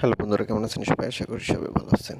Hello বন্ধুরা, কেমন আছেন সবাই? আশা করি সবাই ভালো আছেন।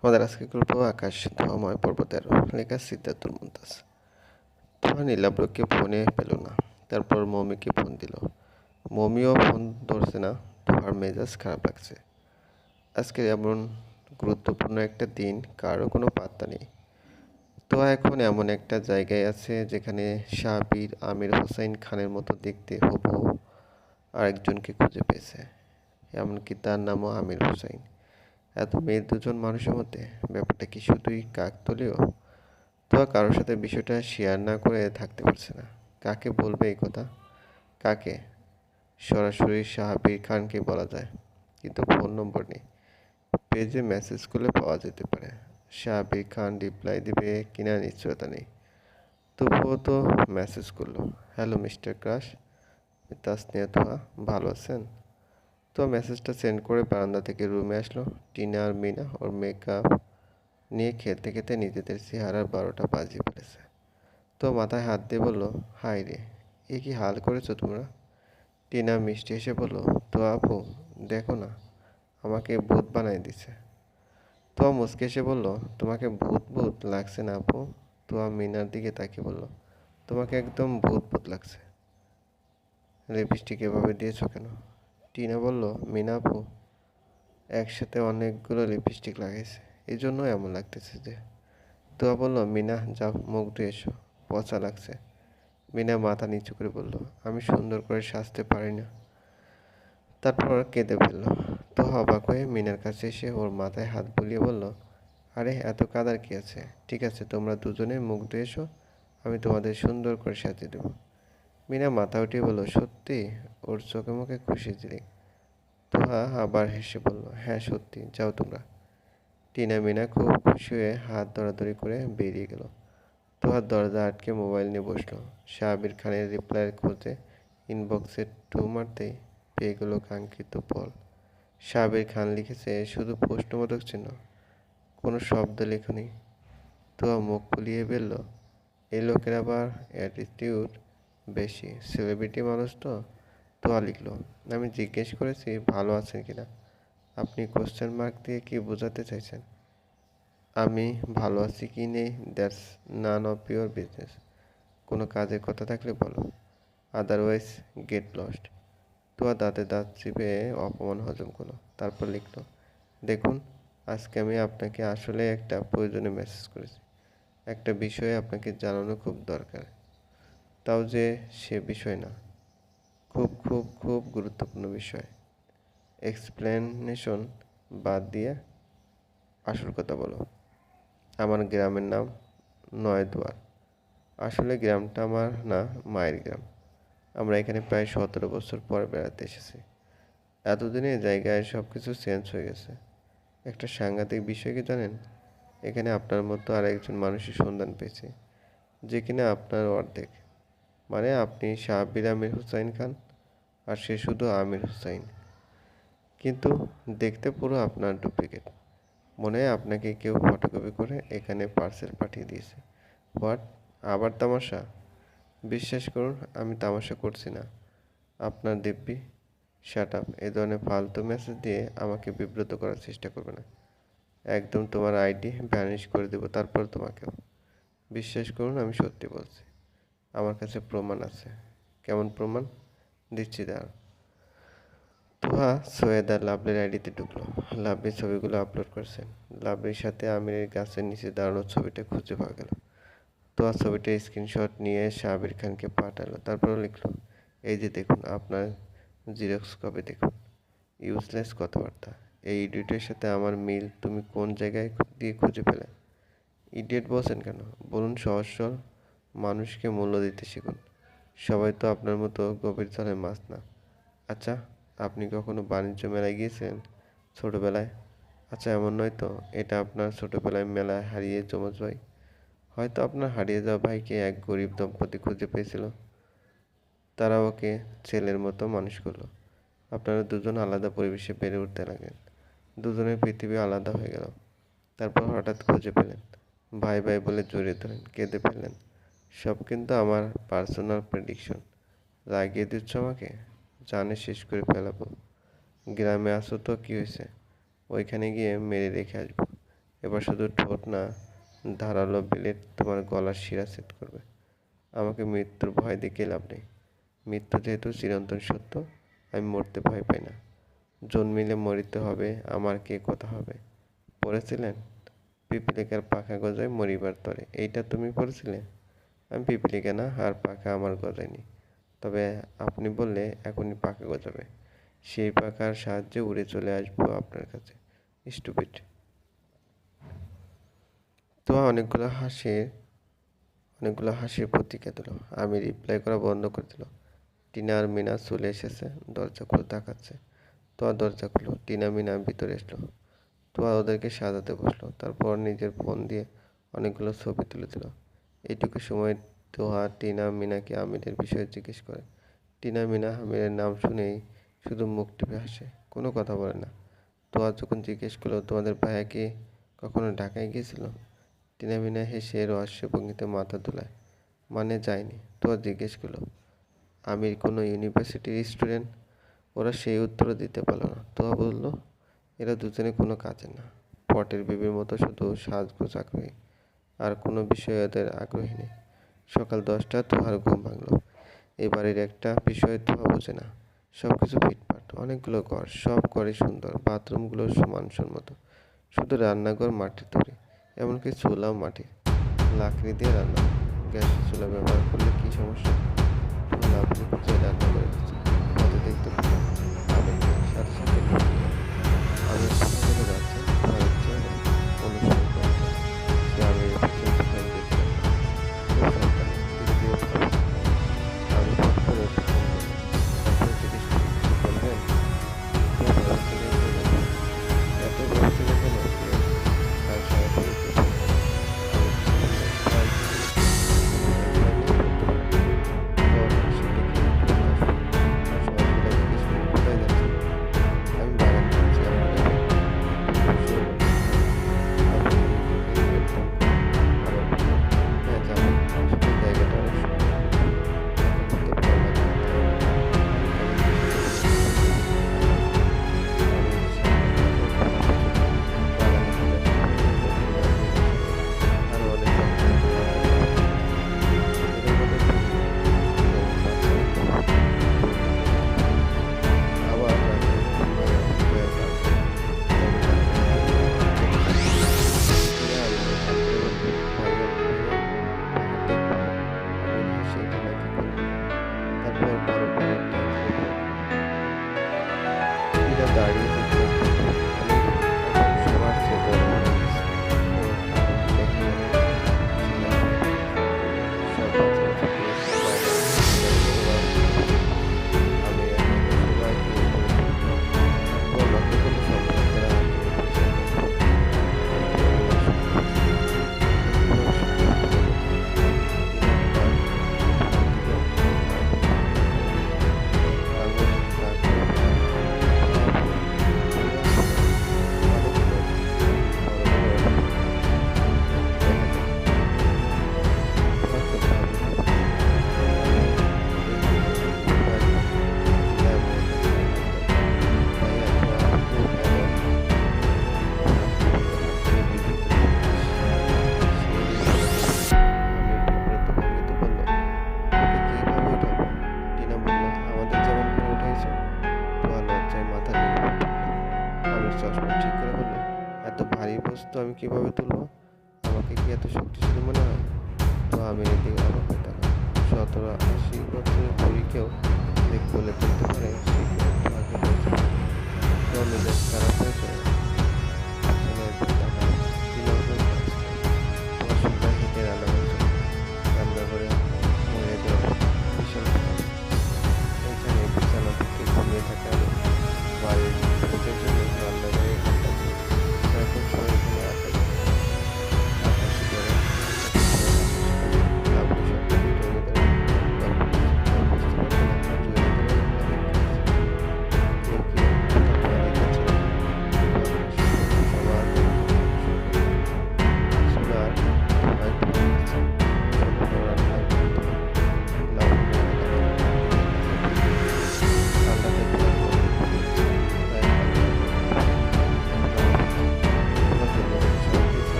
আমাদের আজকে গল্প আকাশ, ধোয়াময় পর্বতের লেখা সিদ্ধার্থর মুমতাজ তোহা নীলাব্রকে ফোনে পেল না, তারপর মমিকে ফোন দিল। মমিও ফোন ধরছে না তোহার মেজাজ খারাপ লাগছে। আজকে এমন গুরুত্বপূর্ণ একটা দিন, কারও কোনো পাত্তা নেই। তোহা এখন এমন একটা জায়গায় আছে যেখানে শাহবীর, আমির হোসাইন খানের মতো দেখতে হবু আরেকজনকে খুঁজে পেয়েছে। এমনকি তার নামও আমির হুসাইন। এত মেয়ের দুজন মানুষের মধ্যে ব্যাপারটা কি শুধুই কাকতলীয় তো কারোর সাথে বিষয়টা শেয়ার না করে থাকতে পারছে না। কাকে বলবে এই কথা? কাকে? সরাসরি সাহাবির খানকে বলা যায়, কিন্তু ফোন নম্বর নেই। পেজে মেসেজ করলে পাওয়া যেতে পারে। সাহাবির খান রিপ্লাই দিবে কিনা নিশ্চয়তা নেই। তবুও তো মেসেজ করল। Hello mister crush Tasnia Toha, ভালো আছেন? তো মেসেজটা সেন্ড করে বারান্দা থেকে রুমে আসলো। টিনা আর মিনা ওর মেকআপ নিয়ে খেতে খেতে নিজেদের চেহারার বারোটা বাজিয়ে ফেলেছে। তো মাথায় হাত দিয়ে বলল হাই রে, এ কি হাল করেছ তোমরা? টিনা মিষ্টি এসে বলল, তো আপু, দেখো না, আমাকে ভূত বানাই দিছে। তো মুসকে এসে বলল, তোমাকে ভূত ভূত লাগছে না আপু? তো মিনার দিকে তাকিয়ে বলল, তোমাকে একদম ভূত ভূত লাগছে। লিপস্টিক এভাবে দিয়েছ কেন? টিনা বলল, মিনা আপু, একসাথে অনেকগুলো লিপস্টিক লাগাইছে। এই জন্য এমন লাগতেছে যে তোয়া বলল, মিনা, যাও, মুখ ধুয়ে এসো। পচা লাগছে। মিনা মাথা নিচু করে বলল, আমি সুন্দর করে সাজতে পারি না। তারপর কেঁদে ফেলল। তো অবাক হয়ে মিনার কাছে এসে ওর মাথায় হাত বুলিয়ে বলল, আরে, এত কাদার কি আছে? ঠিক আছে, তোমরা দুজনে মুখ ধুয়ে এসো, আমি তোমাদের সুন্দর করে সাজিয়ে দেবো। মিনা মাথা উঠিয়ে বলল, সত্যি? ওর চোখে মুখে খুশি দিলি? তোহা আবার হেসে বলল হ্যাঁ সত্যি, যাও তোমরা। টিনা মিনা খুব খুশি হয়ে হাত দরাদরি করে বেরিয়ে গেল। তোহার দরজা আটকে মোবাইল নিয়ে বসল। শাহাবির খানের রিপ্লাইয়ের খোঁজে ইনবক্সে টু মারতেই পেয়ে গেল কাঙ্ক্ষিত পল। শাহাবির খান লিখেছে, শুধু প্রশ্নবোধক চিহ্ন, কোনো শব্দ লেখনি। তোহা মুখ ফুলিয়ে বেরল এই লোকের আবার অ্যাটিটিউড বেশি। সেলিব্রিটি মানুষ তো তোয়া লিখলো। আমি জিজ্ঞেস করেছি, ভালো আছেন কিনা? আপনি কোশ্চেন মার্ক দিয়ে কি বোঝাতে চাইছেন? আমি ভালো আছি কি নেই? That's none of your business কোনো কাজের কথা থাকলে বলো। আদারওয়াইজ গেট লস্ট তোয়া দাঁতে দাঁত চিপে অপমান, হজম করল। তারপর লিখলো, দেখুন, আজকে আমি আপনাকে আসলে একটা প্রয়োজনীয় মেসেজ করেছি। একটা বিষয়ে আপনাকে জানানো খুব দরকার। তাও যে সে বিষয় না। খুব খুব খুব গুরুত্বপূর্ণ বিষয়। এক্সপ্লেনেশন বাদ দিয়ে আসল কথা বলো। আমার গ্রামের নাম নয়দুয়ার। আসলে গ্রামটা আমার না, মায়ের গ্রাম। আমরা এখানে প্রায় সতেরো বছর পর বেড়াতে এসেছি। এতদিনে জায়গায় সব কিছু চেঞ্জ হয়ে গেছে। একটা সাংঘাতিক বিষয় কি জানেন? এখানে আপনার মতো আর একজন মানুষের সন্ধান পেয়েছে, যে কিনা আপনার অর্ধেক। মানে আপনি শাহবির আমির হুসাইন খান, আর সে শুধু আমির হুসাইন। কিন্তু দেখতে পুরো আপনার ডুপ্লিকেট মনে হয় আপনাকে কেউ ফটোকপি করে এখানে পার্সেল পাঠিয়ে দিয়েছে। হোয়াট আবার তামাশা? বিশ্বাস করুন, আমি তামাশা করছি না। আপনার দিব্যি শাট আপ এ ধরনের ফালতু মেসেজ দিয়ে আমাকে বিব্রত করার চেষ্টা করবে না। একদম তোমার আইডি ভ্যানিশ করে দেবো, তারপর তোমাকেও। বিশ্বাস করুন, আমি সত্যি বলছি। আমার কাছে প্রমাণ আছে। কেমন প্রমাণ? দিচ্ছি দাঁড়ান তোহা সৈয়দা লাভলির আইডিতে ঢুকলো। লাভলি ছবিগুলো আপলোড করছেন লাভলির সাথে আমিরের গাছের নিচে দাঁড়ানো ছবিটা খুঁজে পাওয়া গেল। তোহা ছবিটা স্ক্রিনশট নিয়ে সাবির খানকে পাঠালো। তারপর লিখলো, এই যে দেখুন, আপনার জিরক্স কপি দেখুন। ইউজলেস কথাবার্তা। এই ইডিটের সাথে আমার মিল তুমি কোন জায়গায় দিয়ে খুঁজে পেলে? ইডিয়েট বলছেন কেন? বলুন সহজ সরল মানুষকে মূল্য দিতে শিখুন। সবাই তো আপনার মতো গভীর জলের মাছ না। আচ্ছা আপনি কখনো বাণিজ্য মেলায় গিয়েছেন ছোটোবেলায়? আচ্ছা এমন নয় তো, এটা আপনার ছোটোবেলায় মেলায় হারিয়ে যমজ ভাই? হয়তো আপনার হারিয়ে যাওয়া ভাইকে এক গরিব দম্পতি খুঁজে পেয়েছিল। তারা ওকে ছেলের মতো মানুষ করল। আপনারা দুজন আলাদা পরিবেশে বেড়ে উঠতে লাগলেন। দুজনের পৃথিবী আলাদা হয়ে গেল। তারপর হঠাৎ খুঁজে পেলেন। ভাই ভাই বলে জড়িয়ে ধরেন, কেঁদে ফেললেন। সব কিন্তু আমার পার্সোনাল প্রেডিকশন লাগিয়ে দিচ্ছ আমাকে? জানে শেষ করে ফেলাবো। গ্রামে আসো তো, কী হয়েছে? ওইখানে গিয়ে মেরে রেখে আসব। এবার শুধু ঠোঁট না, ধারালো ব্লেড তোমার গলার শিরা সেট করবে। আমাকে মৃত্যুর ভয় দেখে লাভ নেই। মৃত্যু যেহেতু চিরন্তন সত্য, আমি মরতে ভয় পাই না। জন্মিলে মরিতে হবে, আমার কে কথা হবে? পড়েছিলেন? পিপিলিকার পাখা গজায় মরিবার তরে। এইটা তুমি পড়েছিলে? আমি পিপিলিকা না আর পাখা আমার গজায়নি। তবে আপনি বললে এখনই পাখা গজাবে। সেই পাখার সাহায্যে উড়ে চলে আসব আপনার কাছে। স্টুপিড। তো অনেকগুলো হাসির অনেকগুলো হাসির প্রতিক্রিয়া দিল আমি রিপ্লাই করা বন্ধ করে দিল। টিনা আর মিনা চলে এসেছে। দরজা খুলে তাকাচ্ছে। তোয়া দরজা খুলো টিনা মিনা ভিতরে এসলো তোয়া ওদেরকে সাজাতে বসল। তারপর নিজের ফোন দিয়ে অনেকগুলো ছবি তুলে দিল। এইটুকু সময় তোহা, টিনা, মিনাকে আমিরের বিষয়ে জিজ্ঞেস করে। টিনা, মিনা আমিরের নাম শুনেই শুধু মুখ টিপে হাসে, কোনো কথা বলে না। তোয়া যখন জিজ্ঞেস করল, তোমাদের ভাইয়া কি কখনো ঢাকায় গিয়েছিল? টিনা, মিনা হেসে রহস্য ভঙ্গিতে মাথা দোলায় মানে যায়নি তোয়া জিজ্ঞেস করল, আমির কোনো ইউনিভার্সিটির স্টুডেন্ট? ওরা সেই উত্তর দিতে পারল না। তোয়া বলল, এরা দুজনে কোনো কাজে না। পটের বিবির মতো শুধু সাজগোজ আগ্রহী আর কোনো বিষয়ে ওদের আগ্রহী নেই। সকাল দশটা তোহার ঘুম ভাঙলো। এই বাড়ির একটা বিষয় তোহা বোঝে না। সব কিছু ফিটফাট, অনেকগুলো ঘর, সব ঘরে সুন্দর, বাথরুমগুলো মানসম্মত শুধু রান্নাঘর মাটির তৈরি, এমনকি চুলাও মাটির লাকড়ি দিয়ে রান্না গ্যাসের চুলা ব্যবহার করলে কী সমস্যা? আপনি রান্না করে দেখতে আমি সাথে সাথে আমি কীভাবে তুলবো? আমাকে কি এত শক্তিশালী মনে হয়? তো আমি এদিকে আমাকে টাকা সতেরো আশি বছরের বুড়িকেও বলে তুলতে পারে জ্ঞান তো মেজাজ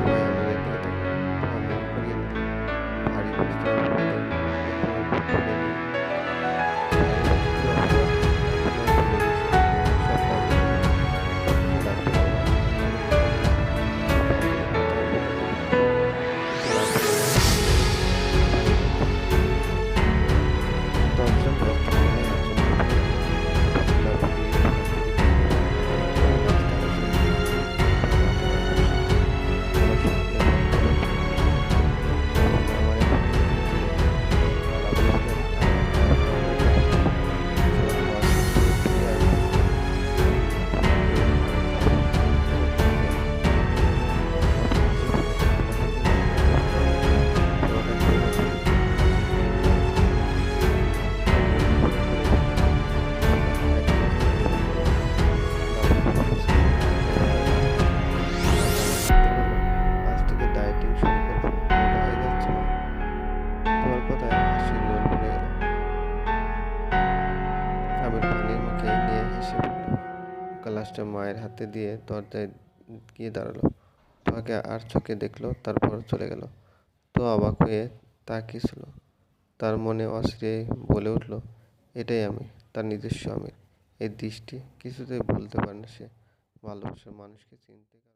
Amen. কাগজটা মায়ের হাতে দিয়ে দরজায় গিয়ে দাঁড়াল। তোমাকে আর চোখে দেখল, তারপর চলে গেল। তো অবাক হয়ে তাকিয়েছিল। তার মনে অস্থিরে বলে উঠল, এটাই আমি, তার নিজস্ব আমি এই দৃষ্টি কিছুতেই বলতে পারে না সে। ভালোবাসার মানুষকে চিনতে